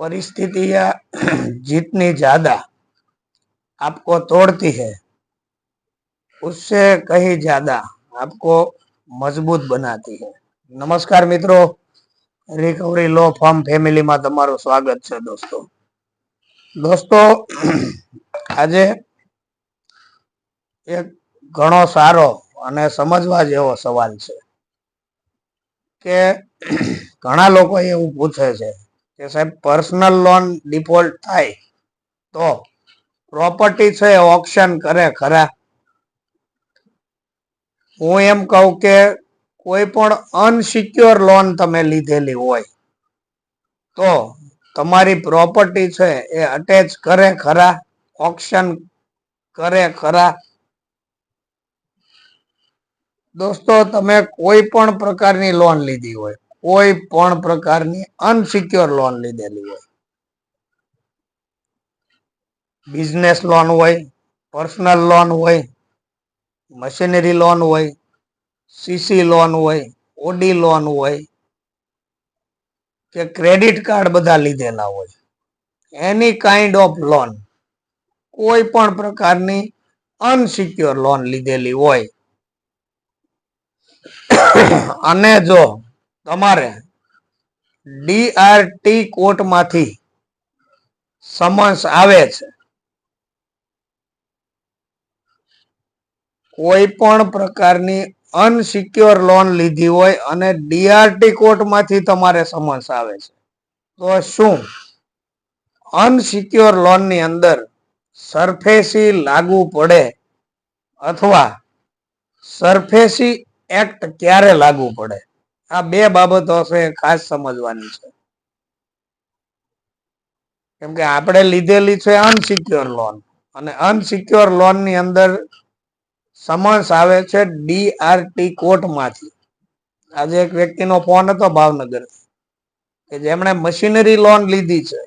परिस्थितियां जितनी ज्यादा आपको तोड़ती है उससे कहीं ज्यादा आपको મજબૂત બનાતી है નમસ્કાર મિત્રો રિકવરી લો ફાર્મ ફેમિલીમાં તમારું સ્વાગત છે દોસ્તો દોસ્તો આજે એક ઘણો સારો અને સમજવા જેવો સવાલ છે કે ઘણા લોકો એવું પૂછે છે કે સાહેબ પર્સનલ લોન ડિફોલ્ટ થાય તો પ્રોપર્ટી છે ઓપ્શન કરે ખરા. હું એમ કહું કે કોઈ પણ અનસિક્યોર લોન તમે લીધેલી હોય તો તમારી પ્રોપર્ટી છે એ અટેચ કરે ખરા ઓપ્શન કરે ખરા. દોસ્તો, તમે કોઈ પણ પ્રકારની લોન લીધી હોય કોઈ પણ પ્રકારની અનસિક્યોર લોન લીધેલી હોય. બિઝનેસ લોન હોય પર્સનલ લોન હોય મશીનરી લોન હોય સીસી લોન હોય ઓડી લોન હોય, કે ક્રેડિટ કાર્ડ બધા લીધેલા હોય. એની કાઇન્ડ ઓફ લોન કોઈ પણ પ્રકારની અનસિક્યોર લોન લીધેલી હોય. અને જો તમારે ડીઆરટી કોર્ટમાંથી સમન્સ આવે છે. કોઈ પણ પ્રકારની અનસિક્યોર લોન લીધી હોય અને ડીઆરટી કોર્ટમાંથી તમારે સમન્સ આવે છે. તો શું? અનસિક્યોર લોનની અંદર સરફેસી લાગુ પડે અથવા સરફેસી એક્ટ ક્યારે લાગુ પડે? આ બે બાબતો છે ખાસ સમજવાની છે. કેમ કે આપણે લીધેલી છે અનસિક્યોર લોન અને અનસિક્યોર લોનની અંદર સમન્સ આવે છે ડીઆરટી કોર્ટમાંથી. આજે એક વ્યક્તિનો ફોન હતો ભાવનગર કે જેમણે મશીનરી લોન લીધી છે.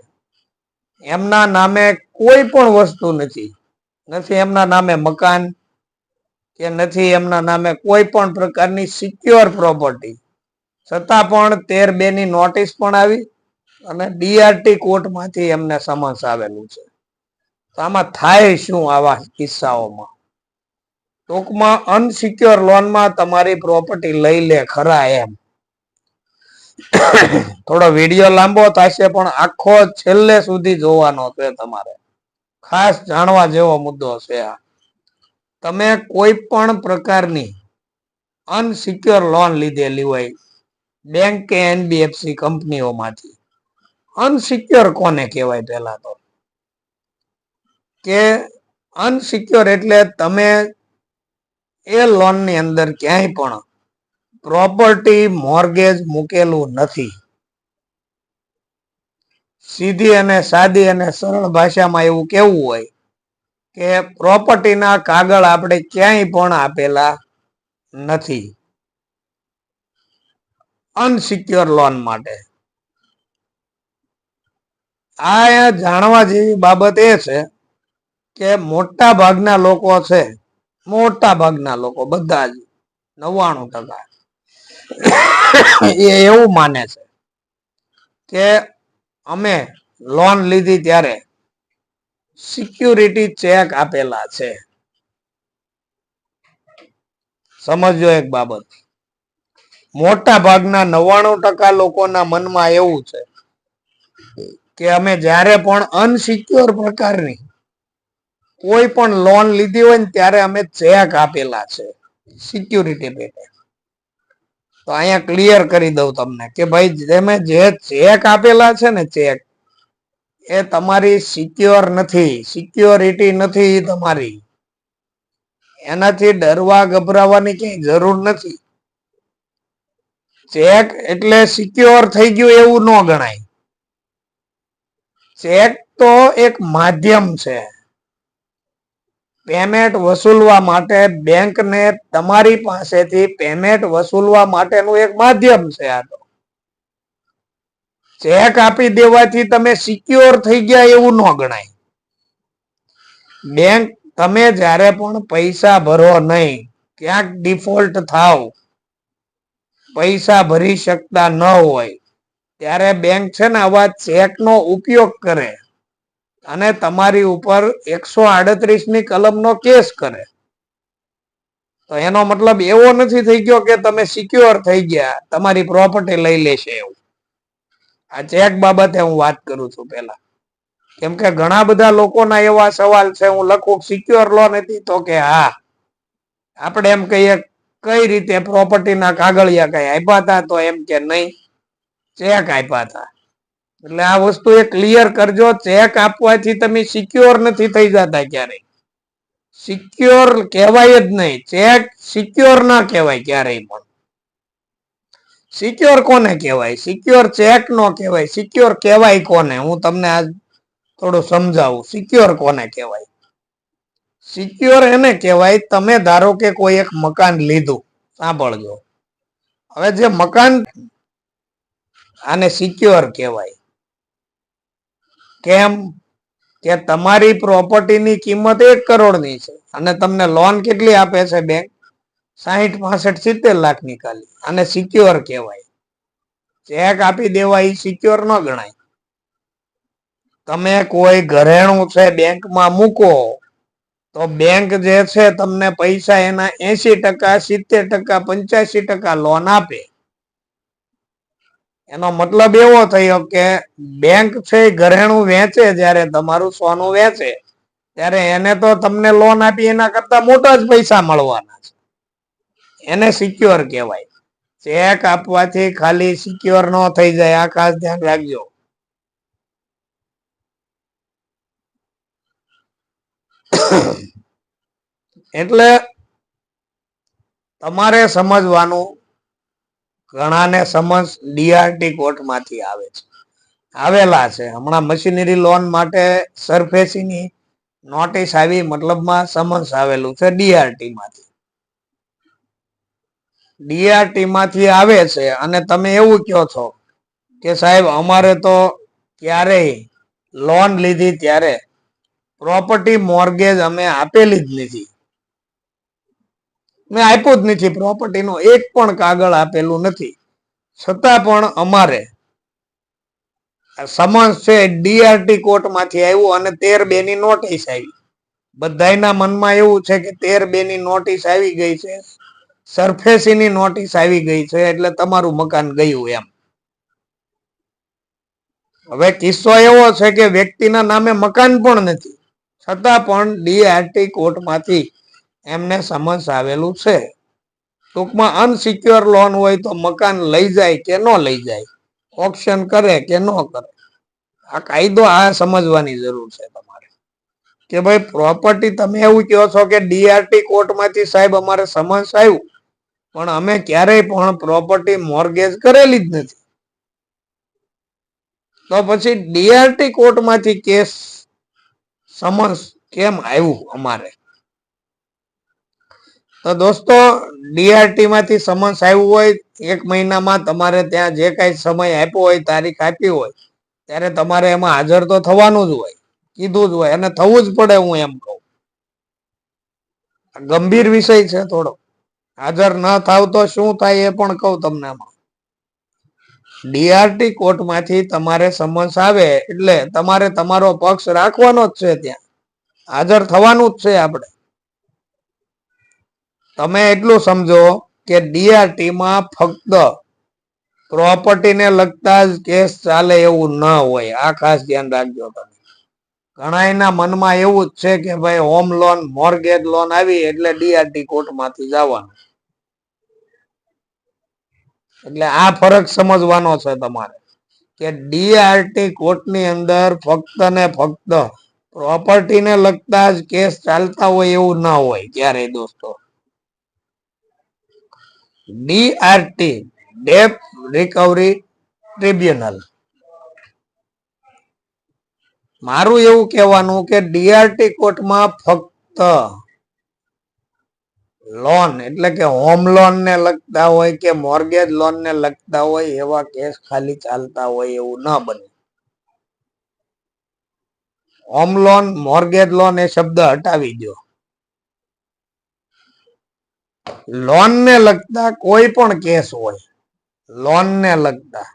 એમના નામે કોઈ પણ વસ્તુ નથી. નથી એમના નામે મકાન કે નથી એમના નામે કોઈ પણ પ્રકારની સિક્યોર પ્રોપર્ટી. છતાં પણ તેર બે ની નોટિસ પણ આવી અને ડીઆરટી કોર્ટમાંથી એમને સમન્સ આવેલું છે. આમાં થાય શું આવા કિસ્સાઓમાં? ટૂંકમાં અનસિક્યોર લોનમાં તમારી પ્રોપર્ટી લઈ લે ખરા એમ. થોડો વીડિયો લાંબો થશે પણ આખો છેલ્લે સુધી જોવાનો છે તમારે. ખાસ જાણવા જેવો મુદ્દો છે આ. તમે કોઈ પણ પ્રકારની અનસિક્યોર લોન લીધેલી હોય બેંક કે એનબીએફસી કંપનીઓમાંથી. અનસિક્યોર કોને કહેવાય પહેલા તો? કે અનસિક્યોર એટલે તમે એ લોનની અંદર ક્યાંય પણ પ્રોપર્ટી મોર્ગેજ મૂકેલું નથી. સીધી અને સાદી અને સરળ ભાષામાં એવું કેવું હોય કે પ્રોપર્ટીના કાગળ આપણે ક્યાંય પણ આપેલા નથી. અનસિક્યોર લોન માટે. આ જાણવા જેવી બાબત એ છે કે મોટા ભાગના લોકો છે, મોટા ભાગના લોકો બધા જ નવ્વાણું ટકા એ એવું માને છે કે અમે લોન લીધી ત્યારે સિક્યુરિટી ચેક આપેલા છે. સમજો એક બાબત. મોટા ભાગના નવ્વાણું ટકા લોકોના મનમાં એવું છે કે અમે જ્યારે પણ અનસિક્યોર પ્રકારની કોઈ પણ લોન લીધી હોય ને ત્યારે અમે ચેક આપેલા છે સિક્યુરિટી પેટે તો અહીંયા ક્લિયર કરી દઉં તમને કે ભાઈ તમે જે ચેક આપેલા છે ને ચેક, એ તમારી સિક્યોર નથી, સિક્યોરિટી નથી તમારી. એનાથી ડરવા ગભરાવાની કઈ જરૂર નથી. ચેક એટલે સિક્યોર થઈ ગયું એવું ન ગણાય. ચેક તો એક માધ્યમ છે. પેમેન્ટ વસૂલવા માટે બેંકને તમારી પાસેથી પેમેન્ટ વસૂલવા માટેનું એક માધ્યમ છે આ તો. ચેક આપી દેવાથી તમે સિક્યોર થઈ ગયા એવું ન ગણાય. બેંક, તમે જ્યારે પણ પૈસા ભરો નહીં, ક્યાંક ડિફોલ્ટ થાવ પૈસા ભરી શકતા ન હોય, ત્યારે બેંક છે ને આવા ચેકનો ઉપયોગ કરે અને તમારી ઉપર એકસો આડત્રીસની કલમનો કેસ કરે. તો એનો મતલબ એવો નથી થઈ ગયો કે તમે સિક્યોર થઈ ગયા, તમારી પ્રોપર્ટી લઈ લેશે એવું. આ ચેક બાબતે હું વાત કરું છું પેલા કેમ કે ઘણા બધા લોકોના એવા સવાલ છે, હું લખું સિક્યોર લોન હતી તો કે, હા, આપણે એમ કહીએ કઈ રીતે પ્રોપર્ટીના કાગળિયા કઈ આપ્યા હતા તો એમ કે નહીં ચેક આપ્યા હતા એટલે આ વસ્તુ એ ક્લિયર કરજો ચેક આપવાથી તમે સિક્યોર નથી થઈ જતા ક્યારેય. સિક્યોર કહેવાય જ નહીં ચેક સિક્યોર ના કહેવાય ક્યારેય પણ. સિક્યોર કોને કહેવાય? સિક્યોર ચેક નો કહેવાય. સિક્યોર કહેવાય કોને? હું તમને આજ થોડું સમજાવું. સિક્યોર કોને કહેવાય? સિક્યોર એને કહેવાય, તમે ધારો કે કોઈ એક મકાન લીધું, સાંભળજો. હવે જે મકાન આને સિક્યોર કહેવાય. કેમ? કે તમારી પ્રોપર્ટીની કિંમત એક કરોડની છે અને તમને લોન કેટલી આપે છે બેંક? સાહીઠ, પાસઠ, સિત્તેર લાખ નીકાલી અને સિક્યોર કહેવાય. ચેક આપી દેવા એ સિક્યોર ન ગણાય. તમે કોઈ ઘરેણું છે બેંકમાં મૂકો તો બેંક જે છે તમને પૈસા એના એસી ટકા, સિત્તેર ટકા, પંચ્યાસી ટકા લોન આપે. એનો મતલબ એવો થયો કે બેંક છે ઘરેણું વેચે, જ્યારે તમારું સોનું વેચે, ત્યારે એને તો તમને લોન આપી એના કરતા મોટા જ પૈસા મળવાના છે. એને સિક્યોર કહેવાય. ચેક આપવાથી ખાલી સિક્યોર ન થઈ જાય, આ ખાસ ધ્યાન રાખજો. એટલે તમારે સમજવાનું ઘણાને સમજ ડીઆરટી કોર્ટમાંથી આવે છે. આવેલા છે. હમણાં મશીનરી લોન માટે સરફેસીની નોટિસ આવી, મતલબમાં સમન્સ આવેલું છે ડીઆરટી માંથી. ડીઆરટી માંથી આવે છે અને તમે એવું કહો છો કે સાહેબ અમારે તો ક્યારેય લોન લીધી ત્યારે પ્રોપર્ટી મોર્ગેજ અમે આપેલી જ નથી. મેં આપ્યું જ નથી પ્રોપર્ટીનો એક પણ કાગળ આપેલું નથી. છતાં પણ અમારે સમન્સ છે ડીઆરટી કોર્ટમાંથી આવ્યું અને તેર બે ની નોટિસ આવી. બધાયના મનમાં એવું છે કે તેર બે ની નોટિસ આવી ગઈ છે. સરફેસીની નોટિસ આવી ગઈ છે, એટલે તમારું મકાન ગયું એમ. હવે કિસ્સો એવો છે કે વ્યક્તિના નામે મકાન પણ નથી. છતાં પણ ડીઆરટી કોર્ટમાંથી એમને સમન્સ આવેલું છે. ટૂંકમાં અનસિક્યોર લોન હોય તો મકાન લઈ જાય કે ન લઈ જાય ઓપ્શન કરે કે ન કરે. આ કાયદો આ સમજવાની જરૂર છે તમારે. કે ભાઈ પ્રોપર્ટી તમે એવું કહો છો કે ડીઆરટી કોર્ટમાંથી સાહેબ અમારે સમન્સ આવ્યું, પણ અમે ક્યારેય પણ પ્રોપર્ટી મોર્ગેજ કરેલી જ નથી. તો પછી ડીઆરટી કોર્ટમાંથી કેસ સમન્સ કેમ આવ્યું અમારે? તો દોસ્તો ડીઆરટી માંથી સમન્સ આવ્યું હોય, એક મહિનામાં તમારે ત્યાં જે કાંઈ સમય આપ્યો હોય, તારીખ આપી હોય, ત્યારે તમારે એમાં હાજર તો થવાનું જ હોય, કીધું જ હોય, અને થવું જ પડે હું એમ કહું. ગંભીર વિષય છે થોડો. હાજર ન થાવ તો શું થાય એ પણ કહું તમને આમાં. ડીઆરટી કોર્ટમાંથી તમારે સમન્સ આવે એટલે તમારે તમારો પક્ષ રાખવાનો જ છે ત્યાં. હાજર થવાનું જ છે આપણે. તમે એટલું સમજો કે ડીઆરટીમાં ફક્ત પ્રોપર્ટીને લગતા જ કેસ ચાલે એવું ન હોય. આ ખાસ ધ્યાન રાખજો તમે. ઘણાયના મનમાં એવું જ છે કે ભાઈ હોમ લોન, મોર્ગેજ લોન આવી એટલે ડીઆરટી કોર્ટમાંથી જવાનું. એટલે આ ફરક સમજવાનો છે તમારે કે ડીઆરટી કોર્ટની અંદર ફક્ત ને ફક્ત પ્રોપર્ટીને લગતા જ કેસ ચાલતા હોય એવું ના હોય ક્યારેય દોસ્તો. ડીઆરટી ડેપ રિકવરી ટ્રિબ્યુનલ મારું એવું કહેવાનું કે ડીઆરટી કોર્ટમાં ફક્ત લોન એટલે કે હોમ લોન ને લગતા હોય કે મોર્ગેજ લોન ને લગતા હોય એવા કેસ ખાલી ચાલતા હોય એવું ન બને. હોમ લોન મોર્ગેજ લોન એ શબ્દ હટાવી દો લોન ને લગતા કોઈ પણ કેસ હોય લોન ને લગતા,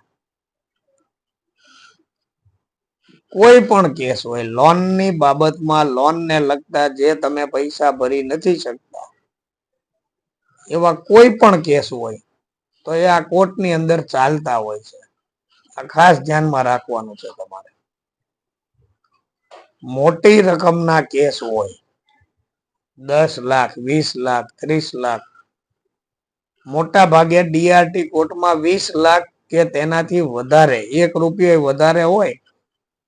કોઈ પણ કેસ હોય લોનની બાબતમાં લોન ને લગતા જે તમે પૈસા ભરી નથી શકતા એવા કોઈ પણ કેસ હોય, તો એ આ કોર્ટની અંદર ચાલતા હોય છે. આ ખાસ ધ્યાનમાં રાખવાનું છે તમારે. મોટી રકમના કેસ હોય, દસ લાખ, વીસ લાખ, ત્રીસ લાખ, મોટા ભાગે ડીઆરટી કોર્ટમાં વીસ લાખ કે તેનાથી વધારે, એક રૂપિયો વધારે હોય,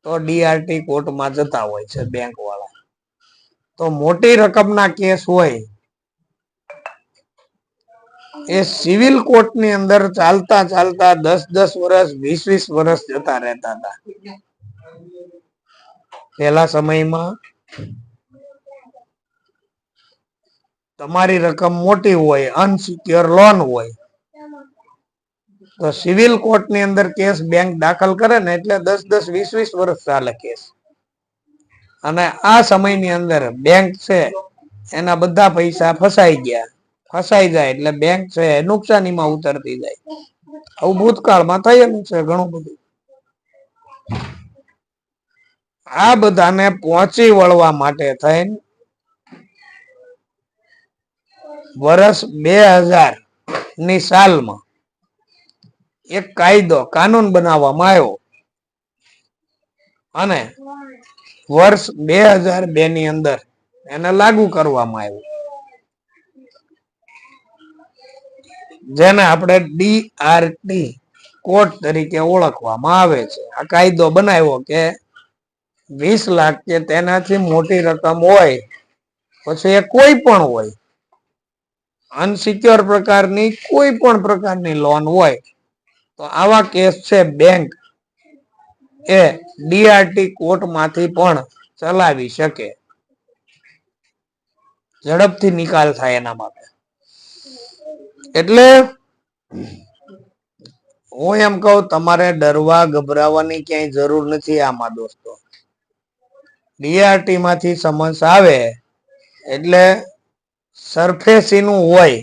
તો ડીઆરટી કોર્ટમાં જતા હોય છે બેંક વાળા તો મોટી રકમના કેસ હોય એ સિવિલ કોર્ટની અંદર ચાલતા ચાલતા દસ દસ વર્ષ વીસ વીસ વર્ષ જતા રહેતા હતા. પેલા સમયમાં તમારી રકમ મોટી હોય અનસિક્યોર લોન હોય. તો સિવિલ કોર્ટની અંદર કેસ બેંક દાખલ કરે ને એટલે દસ દસ વીસ વીસ વર્ષ ચાલે કેસ. અને આ સમયની અંદર બેંક છે, એના બધા પૈસા ફસાઈ ગયા. ફસાઈ જાય એટલે બેંક છે, નુકસાનીમાં ઉતરતી જાય. આવું ભૂતકાળમાં થયેલું છે ઘણું બધું. આ બધાને પહોંચી વળવા માટે થઈને વર્ષ બે હજારની સાલમાં એક કાયદો, કાનૂન બનાવવામાં આવ્યો. અને વર્ષ બે હજાર બે ની અંદર એને લાગુ કરવામાં આવ્યું. જેને આપણે ડીઆરટી કોર્ટ તરીકે ઓળખવામાં આવે છે. આ કાયદો બનાવ્યો કે વીસ લાખ કે તેનાથી મોટી રકમ હોય, પછી એ કોઈ પણ હોય, અનસિક્યોર પ્રકારની કોઈ પણ પ્રકારની લોન હોય, તો આવા કેસ છે બેંક એ ડીઆરટી કોર્ટમાંથી પણ ચલાવી શકે. ઝડપથી નિકાલ થાય એના માટે. એટલે હું એમ કહું, તમારે ડરવા ગભરાવાની ક્યાંય જરૂર નથી આમાં દોસ્તો. ડીઆરટી માંથી સમન્સ આવે એટલે સરફેસી નું હોય,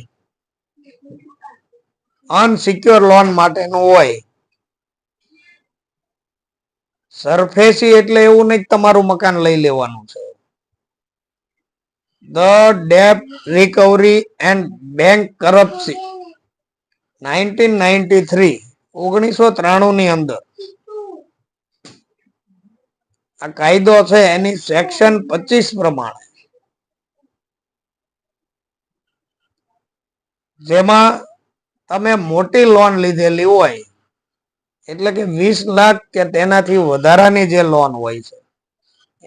અનસિક્યોર લોન માટેનું હોય. સરફેસી એટલે એવું નહીં તમારું મકાન લઈ લેવાનું છે. And bankruptcy. Nineteen ninety three, ઓગણીસો ત્રાણું ની અંદર. આ કાયદો છે એની સેક્શન પચીસ પ્રમાણે. જેમાં તમે મોટી લોન લીધેલી હોય, એટલે કે વીસ લાખ કે તેનાથી વધારાની જે લોન હોય છે,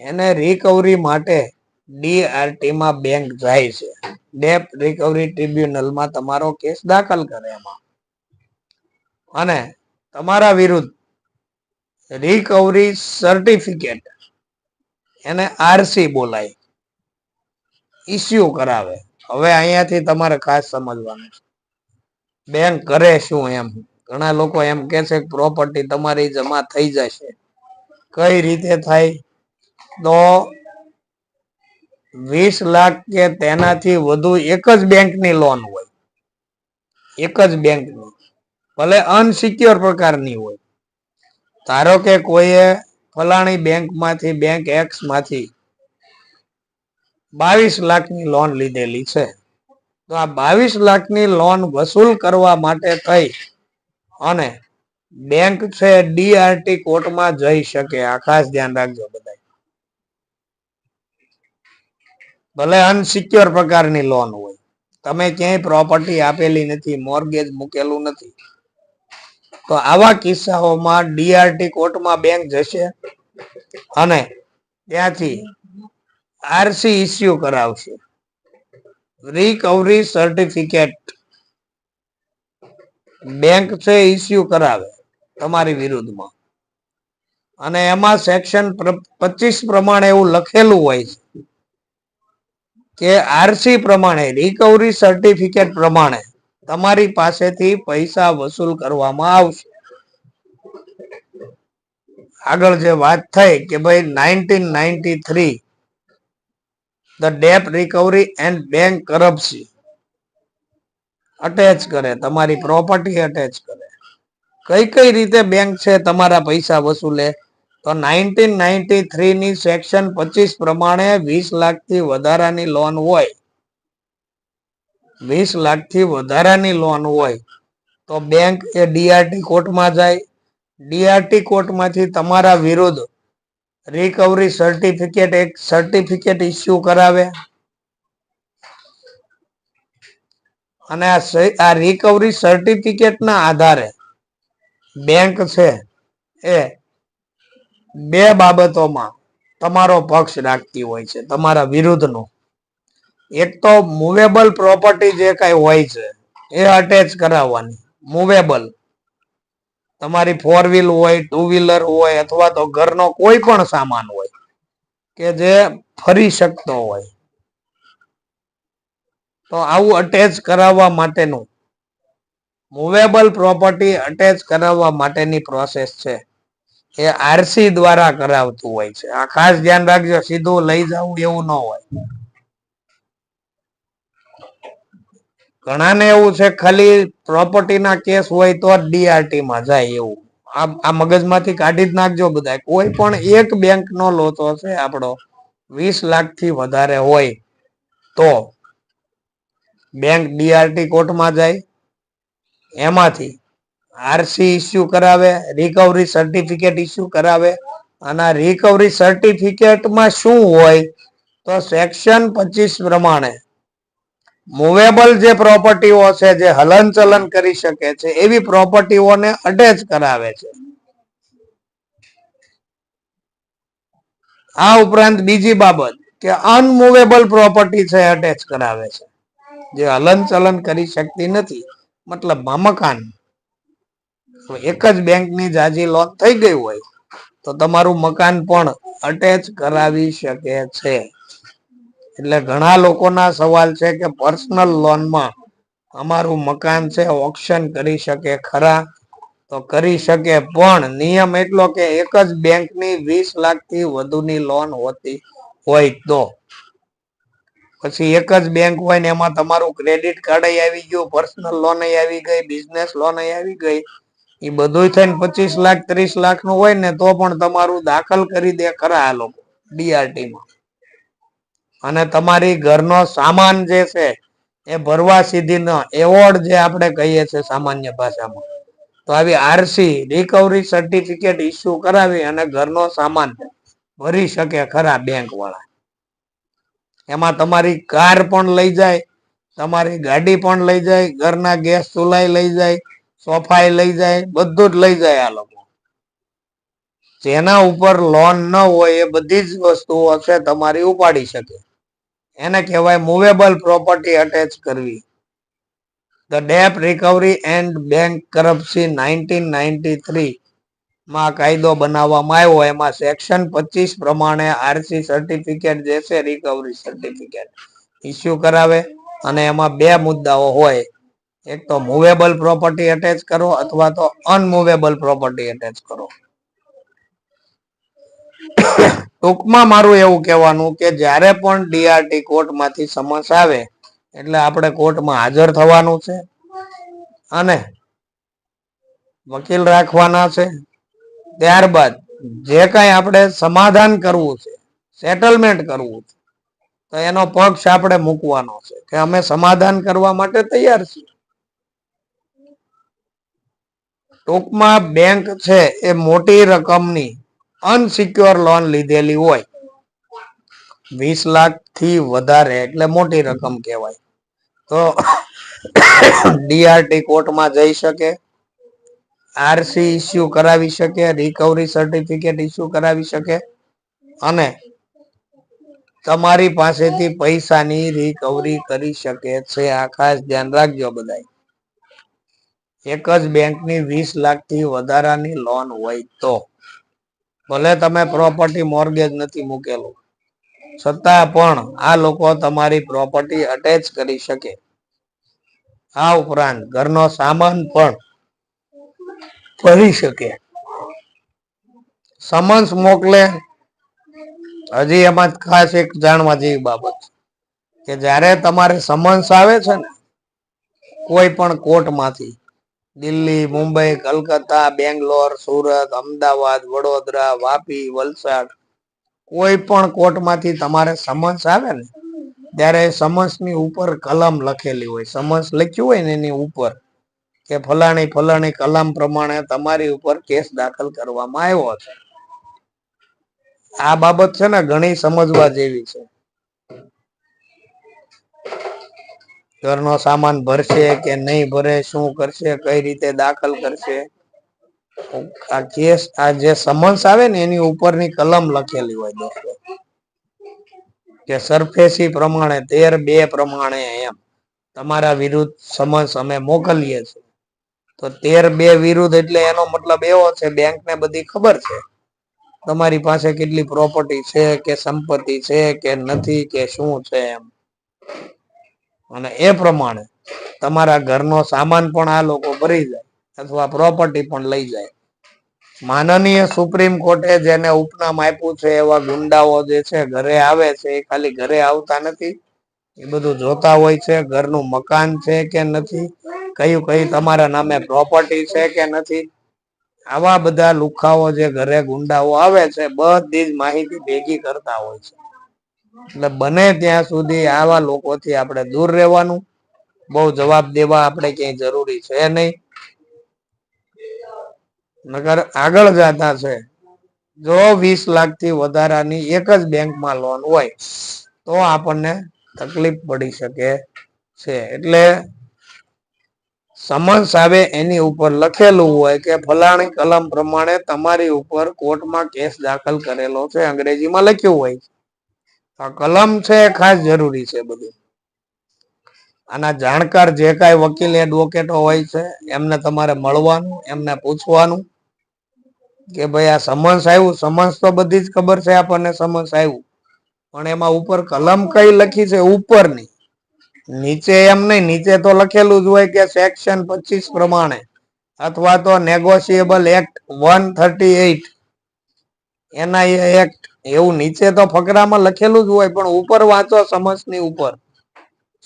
એને રિકવરી માટે ડીઆરટી માં બેંક જાય છે. ડેપ રિકવરી ટ્રિબ્યુનલમાં તમારો કેસ દાખલ કરે એમાં. અને તમારા વિરુદ્ધ રિકવરી સર્ટિફિકેટ એને આરસી બોલાય. ઇસ્યુ કરાવે. હવે અહીંયાથી તમારે ખાસ સમજવાનું છે. બેંક કરે શું એમ? ઘણા લોકો એમ કે છે કે પ્રોપર્ટી તમારી જમા થઈ જશે. કઈ રીતે થાય? તો વીસ લાખ કે તેનાથી વધુ એક જ બેંકની લોન હોય. એક જ બેંકની. ભલે અનસિક્યોર પ્રકારની હોય. ધારો કે કોઈએ ફલાણી બેંકમાંથી, બેંક એક્સમાંથી બાવીસ લાખની લોન લીધેલી છે. તો આ બાવીસ લાખની લોન વસૂલ કરવા માટે થઈ અને બેંક છે ડીઆરટી કોર્ટમાં જઈ શકે. આ ખાસ ધ્યાન રાખજો બધા ભલે અનસિક્યોર પ્રકારની લોન હોય. તમે ક્યાંય પ્રોપર્ટી આપેલી નથી મોર્ગેજ મૂકેલું નથી, તો આવા કિસ્સાઓમાં ડીઆરટી કોર્ટમાં બેંક જશે અને ત્યાંથી આરસી ઇસ્યુ કરાવશે. રિકવરી સર્ટિફિકેટ બેંક છે ઇસ્યુ કરાવે તમારી વિરુદ્ધમાં. અને એમાં સેક્શન પચીસ પ્રમાણે એવું લખેલું હોય છે. કે આરસી પ્રમાણે રિકવરી સર્ટિફિકેટ પ્રમાણે તમારી પાસેથી પૈસા વસૂલ કરવામાં આવશે. આગળ જે વાત થઈ કે ભાઈ nineteen ninety three the debt recovery and bankruptcy attach કરે, તમારી પ્રોપર્ટી અટેચ કરે. કઈ કઈ રીતે બેંક છે, તમારા પૈસા વસૂલે? તો નાઇન્ટીન નાઇન્ટી થ્રીની સેક્શન પચીસ પ્રમાણે વીસ લાખથી વધારાની લોન હોય. વીસ લાખથી વધારાની લોન હોય તો બેંક એ ડીઆરટી કોર્ટમાં જાય. ડીઆરટી કોર્ટમાંથી તમારા વિરુદ્ધ રિકવરી સર્ટિફિકેટ એક સર્ટિફિકેટ ઇસ્યુ કરાવે. અને આ રિકવરી સર્ટિફિકેટના આધારે બેંક છે એ બે બાબતોમાં તમારો પક્ષ રાખતી હોય છે, તમારા વિરુદ્ધનો. એક તો મુવેબલ પ્રોપર્ટી જે કઈ હોય છે, એ અટેચ કરાવવાની મુવેબલ તમારી ફોર વ્હીલ હોય ટુ વ્હીલર હોય, અથવા તો ઘરનો કોઈ પણ સામાન હોય, કે જે ફરી શકતો હોય. તો આવું અટેચ કરાવવા માટેનું મુવેબલ પ્રોપર્ટી અટેચ કરાવવા માટેની પ્રોસેસ છે. એ આરસી દ્વારા કરાવતું હોય છે. આ ખાસ ધ્યાન રાખજો, સીધું લઈ જવું એવું ન હોય. ઘણાને એવું છે, ખાલી પ્રોપર્ટીના કેસ હોય તો ડીઆરટી માં જાય એવું. આ મગજમાંથી કાઢી જ નાખજો બધા કોઈ પણ એક બેંક નો લોચો છે, આપણો વીસ લાખથી વધારે હોય તો બેંક ડીઆરટી કોર્ટમાં જાય. એમાંથી આરસી ઇસ્યુ કરાવે રિકવરી સર્ટિફિકેટ ઇસ્યુ કરાવે. અને રિકવરી સર્ટિફિકેટમાં શું હોય તો સેક્શન પચીસ પ્રમાણે મુવેબલ જે પ્રોપર્ટીઓ છે, જે હલન ચલન કરી શકે છે, એવી પ્રોપર્ટીઓને અટેચ કરાવે છે. આ ઉપરાંત બીજી બાબત કે અનમુવેબલ પ્રોપર્ટી છે અટેચ કરાવે છે. જે હલન ચલન કરી શકતી નથી, મતલબ મકાન. એક જ બેંકની જાજી લોન થઈ ગઈ હોય તો તમારું મકાન પણ અટેચ કરાવી શકે છે. એટલે ઘણા લોકોના સવાલ છે કે પર્સનલ લોનમાં અમારું મકાન છે ઓપ્શન કરી શકે ખરા? તો કરી શકે, પણ નિયમ એટલો કે એક જ બેંકની વીસ લાખથી વધુની લોન હોતી હોય તો. પછી એક જ બેંક હોય ને એમાં તમારું ક્રેડિટ કાર્ડ આવી ગયું પર્સનલ લોન આવી ગઈ બિઝનેસ લોન આવી ગઈ એ બધું થઈને પચીસ લાખ, ત્રીસ લાખનું હોય ને તો પણ તમારું દાખલ કરી દે ખરા આ લોકો ડીઆરટી માં. અને તમારી ઘરનો સામાન જે છે, એ ભરવા સીધી ન, એવોર્ડ જે આપણે કહીએ છીએ સામાન્ય ભાષામાં. તો આવી આરસી રિકવરી સર્ટિફિકેટ ઇસ્યુ કરાવી અને ઘરનો સામાન ભરી શકે ખરા બેંક વાળા એમાં તમારી કાર પણ લઈ જાય, તમારી ગાડી પણ લઈ જાય, ઘરના ગેસ ચૂલાઈ લઈ જાય સોફાઈ લઈ જાય, બધું જ લઈ જાય આ લોકો. જેના ઉપર લોન ન હોય એ બધી જ વસ્તુઓ હશે, તમારી ઉપાડી શકે. એને કહેવાય મુવેબલ પ્રોપર્ટી અટેચ કરવી. The debt recovery and bankruptcy nineteen ninety three માં કાયદો બનાવવામાં આવ્યો. એમાં સેક્શન પચીસ પ્રમાણે આરસી સર્ટિફિકેટ જે છે રિકવરી સર્ટિફિકેટ ઇસ્યુ કરાવે. અને એમાં બે મુદ્દાઓ હોય. એક તો મુવેબલ પ્રોપર્ટી અટેચ કરો અથવા તો અનમુવેબલ પ્રોપર્ટી અટેચ કરો. ટૂંકમાં મારું એવું કહેવાનું કે જ્યારે પણ ડીઆરટી કોર્ટમાંથી સમન્સ આવે, એટલે આપણે કોર્ટમાં હાજર થવાનું છે અને વકીલ રાખવાના છે. ત્યારબાદ જે કાંઈ આપણે સમાધાન કરવું છે સેટલમેન્ટ કરવું છે, તો એનો પક્ષ આપણે મૂકવાનો છે કે અમે સમાધાન કરવા માટે તૈયાર છીએ. ટૂંકમાં બેંક છે એ મોટી રકમની અનસિક્યોર લોન લીધેલી હોય. વીસ લાખથી વધારે એટલે મોટી રકમ કહેવાય. તો ડીઆરટી કોર્ટમાં જઈ શકે આરસી ઇસ્યુ કરાવી શકે રિકવરી સર્ટિફિકેટ ઇસ્યુ કરાવી શકે અને તમારી પાસેથી પૈસાની રિકવરી કરી શકે છે. આ ખાસ ધ્યાન રાખજો બધા એક જ બેંકની વીસ લાખથી વધારાની લોન હોય તો. ભલે તમે પ્રોપર્ટી મોર્ગેજ નથી મૂકેલું. છતાં પણ આ લોકો તમારી પ્રોપર્ટી અટેચ કરી શકે. આ ઉપરાંત ઘરનો સામાન પણ ફરી શકે. સમન્સ મોકલે. હજી એમાં ખાસ એક જાણવા જેવી બાબત કે જ્યારે તમારે સમન્સ આવે છે ને, કોઈ પણ કોર્ટમાંથી દિલ્હી, મુંબઈ, કલકત્તા, બેંગ્લોર, સુરત, અમદાવાદ, વડોદરા, વાપી, વલસાડ. કોઈ પણ કોર્ટમાંથી તમારે સમન્સ આવે ને, ત્યારે સમન્સની ઉપર કલમ લખેલી હોય. સમન્સ લખ્યું હોય ને એની ઉપર કે ફલાણી ફલાણી કલમ પ્રમાણે તમારી ઉપર કેસ દાખલ કરવામાં આવ્યો છે. આ બાબત છે ને ઘણી સમજવા જેવી છે. ઘરનો સામાન ભરશે કે નહીં ભરે, શું કરશે, કઈ રીતે દાખલ કરશે? આ કેસ, આ જે સમન્સ આવે ને એની ઉપરની કલમ લખેલી હોય દોસ્તો. કે સરફેસી પ્રમાણે, તેર બે પ્રમાણે એમ. તમારા વિરુદ્ધ સમન્સ અમે મોકલીએ છીએ. તો તેર બે વિરુદ્ધ એટલે એનો મતલબ એવો છે, બેંકને બધી ખબર છે. તમારી પાસે કેટલી પ્રોપર્ટી છે, કે સંપત્તિ છે, કે નથી, કે શું છે એમ. અને એ પ્રમાણે તમારા ઘરનો સામાન પણ આ લોકો ભરી જાય અથવા પ્રોપર્ટી પણ લઈ જાય. માનનીય સુપ્રીમ કોર્ટે જેને ઉપનામ આપ્યું છે, એવા ગુંડાઓ જે છે, ઘરે આવે છે, એ ખાલી ઘરે આવતા નથી. એ બધું જોતા હોય છે, ઘરનું મકાન છે કે નથી, કયું કયું તમારા નામે પ્રોપર્ટી છે કે નથી. આવા બધા લુખાઓ જે ઘરે ગુંડાઓ આવે છે, બધી જ માહિતી ભેગી કરતા હોય છે. એટલે બને ત્યાં સુધી આવા લોકોથી આપણે દૂર રહેવાનું. બહુ જવાબ દેવા આપણે ક્યાંય જરૂરી છે નહીં. નગર આગળ જતા છે. જો વીસ લાખથી વધારાની એક જ બેંકમાં લોન હોય, તો આપણને તકલીફ પડી શકે છે. એટલે સમન્સ આવે એની ઉપર લખેલું હોય કે ફલાણી કલમ પ્રમાણે તમારી ઉપર કોર્ટમાં કેસ દાખલ કરેલો છે. અંગ્રેજીમાં લખ્યું હોય આ કલમ છે, ખાસ જરૂરી છે બધું. આના જાણકાર જે કાંઈ વકીલ એડવોકેટો હોય છે, એમને તમારે મળવાનું, એમને પૂછવાનું કે ભાઈ આ સમન્સ આવ્યું? સમન્સ તો બધી જ ખબર છે આપણને, સમન્સ આવ્યું. પણ એમાં ઉપર કલમ કઈ લખી છે? ઉપરની નીચે એમ નહીં, નીચે તો લખેલું જ હોય કે સેક્શન પચીસ પ્રમાણે અથવા તો negotiable act one thirty eight NIA act એવું નીચે તો ફકરામાં લખેલું જ હોય, પણ ઉપર વાંચો સમજની ઉપર.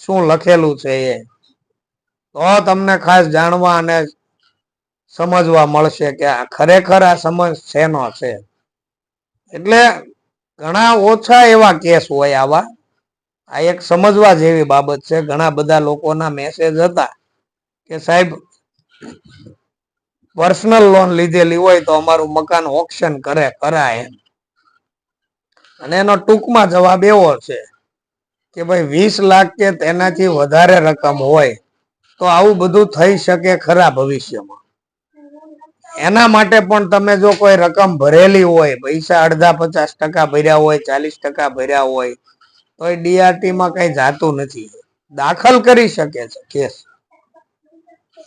શું લખેલું છે એ? તો તમને ખાસ જાણવા અને સમજવા મળશે કે આ ખરેખર આ સમજ શેનો છે. એટલે ઘણા ઓછા એવા કેસ હોય આવા. આ એક સમજવા જેવી બાબત છે. ઘણા બધા લોકોના મેસેજ હતા કે સાહેબ પર્સનલ લોન લીધેલી હોય તો અમારું મકાન ઓપ્શન કરે, કરાય એમ. અને એનો ટૂંકમાં જવાબ એવો છે કે ભાઈ વીસ લાખ કે તેનાથી વધારે રકમ હોય તો આવું બધું થઈ શકે ખરા ભવિષ્યમાં. એના માટે પણ તમે જો કોઈ રકમ ભરેલી હોય, પૈસા અડધા પચાસ ટકા ભર્યા હોય, ચાલીસ ટકા ભર્યા હોય તો એ ડીઆરટીમાં કઈ જાતું નથી. દાખલ કરી શકે છે કેસ.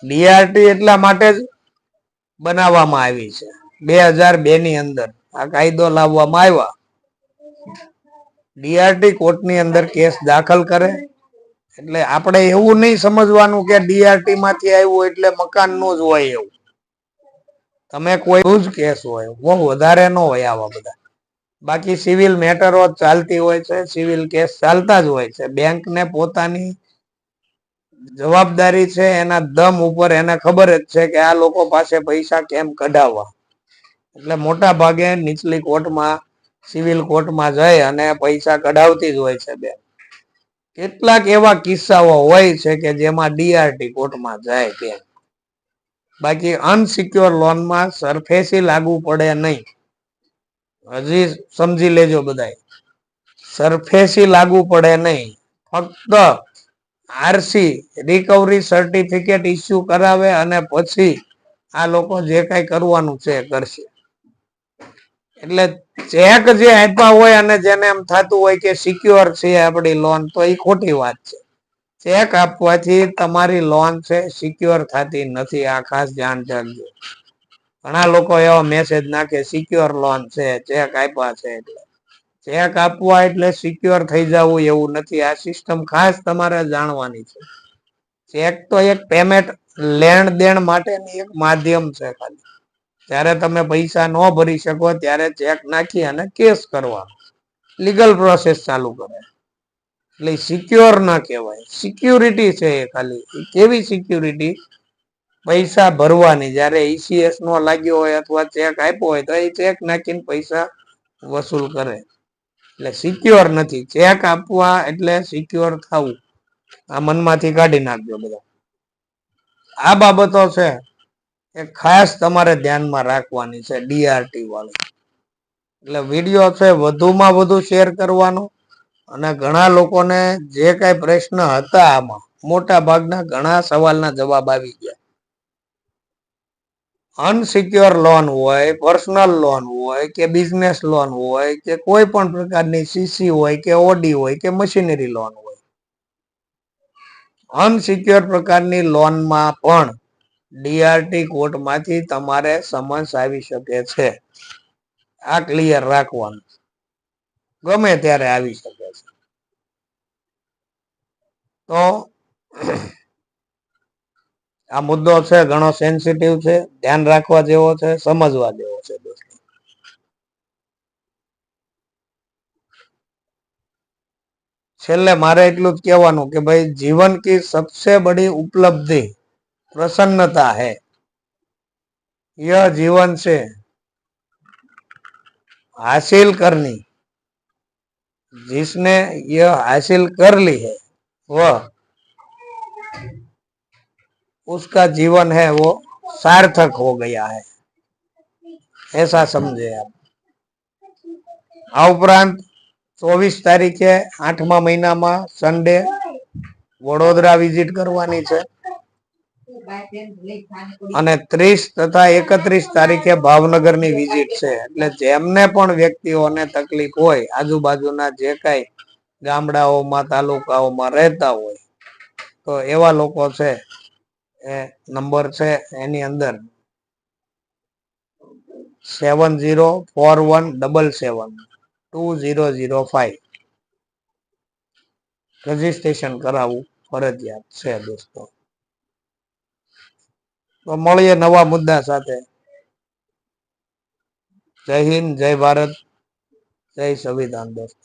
ડીઆરટી એટલા માટે જ બનાવવામાં આવી છે. બે હજાર બે ની અંદર આ કાયદો લાવવામાં આવ્યા. ડીઆરટી કોર્ટની અંદર કેસ દાખલ કરે. એટલે આપણે એવું નહીં સમજવાનું કે ડીઆરટી માંથી આવ્યું એટલે મકાનનું જ હોય એવું. તમે કોઈ જ કેસ હોય, બહુ વધારે ન હોય આવા બધા. બાકી સિવિલ મેટરો ચાલતી હોય છે, સિવિલ કેસ ચાલતા જ હોય છે. બેંકને પોતાની જવાબદારી છે, એના દમ ઉપર એને ખબર જ છે કે આ લોકો પાસે પૈસા કેમ કઢાવવા. એટલે મોટા ભાગે નીચલી કોર્ટમાં સિવિલ કોર્ટમાં જઈ અને પૈસા કઢાવતી જ હોય છે બેન. કેટલાક એવા કિસ્સાઓ હોય છે કે જેમાં ડીઆરટી કોર્ટમાં જાય બેન. બાકી અનસિક્યોર લોનમાં સરફેસી લાગુ પડે નહીં. હજી સમજી લેજો બધાય. સરફેસી લાગુ પડે નહીં. ફક્ત આરસી રિકવરી સર્ટિફિકેટ ઇસ્યુ કરાવે અને પછી આ લોકો જે કઈ કરવાનું છે કરશે. એટલે ચેક જે આપ્યા હોય અને જેને એમ થતું હોય કે સિક્યોર છે આપણી લોન તો એ ખોટી વાત છે. ચેક આપવાથી તમારી લોન છે સિક્યોર થતી નથી, આ ખાસ ધ્યાન રાખજો. ઘણા લોકો એવો મેસેજ નાખે સિક્યોર લોન છે, ચેક આપ્યા છે એટલે. ચેક આપવા એટલે સિક્યોર થઈ જવું એવું નથી, આ સિસ્ટમ ખાસ તમારે જાણવાની છે. ચેક તો એક પેમેન્ટ લેણ દેણ માટેની એક માધ્યમ છે ખાલી. જ્યારે તમે પૈસા ન ભરી શકો, ત્યારે ચેક નાખી અને કેસ કરવા. લીગલ પ્રોસેસ ચાલુ કરે. એટલે સિક્યોર ના કહેવાય. સિક્યુરિટી છે એ ખાલી. કેવી સિક્યુરિટી પૈસા ભરવાની. જ્યારે ઈસીએસ નો લાગ્યો હોય અથવા ચેક આપ્યો હોય, તો એ ચેક નાખીને પૈસા વસૂલ કરે. એટલે સિક્યોર નથી. ચેક આપવા એટલે સિક્યોર થવું. આ મનમાંથી કાઢી નાખજો બધા. આ બાબતો છે. એ ખાસ તમારે ધ્યાનમાં રાખવાની છે ડીઆરટી વાળી. એટલે વીડિયો છે, વધુમાં વધુ શેર કરવાનો અને ઘણા લોકોને જે કઈ પ્રશ્ન હતા આમાં, મોટા ભાગના ઘણા સવાલના જવાબ આવી ગયા. અનસિક્યોર લોન હોય પર્સનલ લોન હોય, કે બિઝનેસ લોન હોય, કે કોઈ પણ પ્રકારની સીસી હોય, કે ઓડી હોય, કે મશીનરી લોન હોય. અનસિક્યોર પ્રકારની લોનમાં પણ ડીઆરટી કોર્ટમાંથી તમારે સમન્સ આવી શકે છે. આ ક્લિયર રાખવાનું. ગમે ત્યારે આવી શકે છે. તો આ મુદ્દો છે ઘણો સેન્સિટિવ છે. ધ્યાન રાખવા જેવો છે, સમજવા જેવો છે દોસ્તો. છેલ્લે મારે એટલું જ કહેવાનું કે ભાઈ જીવન કી સબસે બડી ઉપલબ્ધિ प्रसन्नता है यह जीवन से हासिल करनी जिसने यह हासिल कर ली है वह उसका जीवन है वो सार्थक हो गया है ऐसा समझे आप આ ઉપરાંત ચોવીસ તારીખે આઠમા મહિનામાં સન્ડે વડોદરા વિઝિટ કરવાની છે અને ત્રીસ તથા એકત્રીસ તારીખે ભાવનગરની વિઝિટ છે. એટલે જેમને પણ વ્યક્તિઓને તકલીફ હોય, આજુબાજુના જે કઈ ગામડાઓમાં, તાલુકાઓમાં રહેતા હોય, તો એવા લોકો છે, એ નંબર છે એની અંદર. Seven zero four one double seven, two zero zero five. Registration કરાવવું ફરજિયાત છે દોસ્તો. તો મળીએ નવા મુદ્દા સાથે. જય હિન્દ જય ભારત જય સંવિધાન દોસ્તો.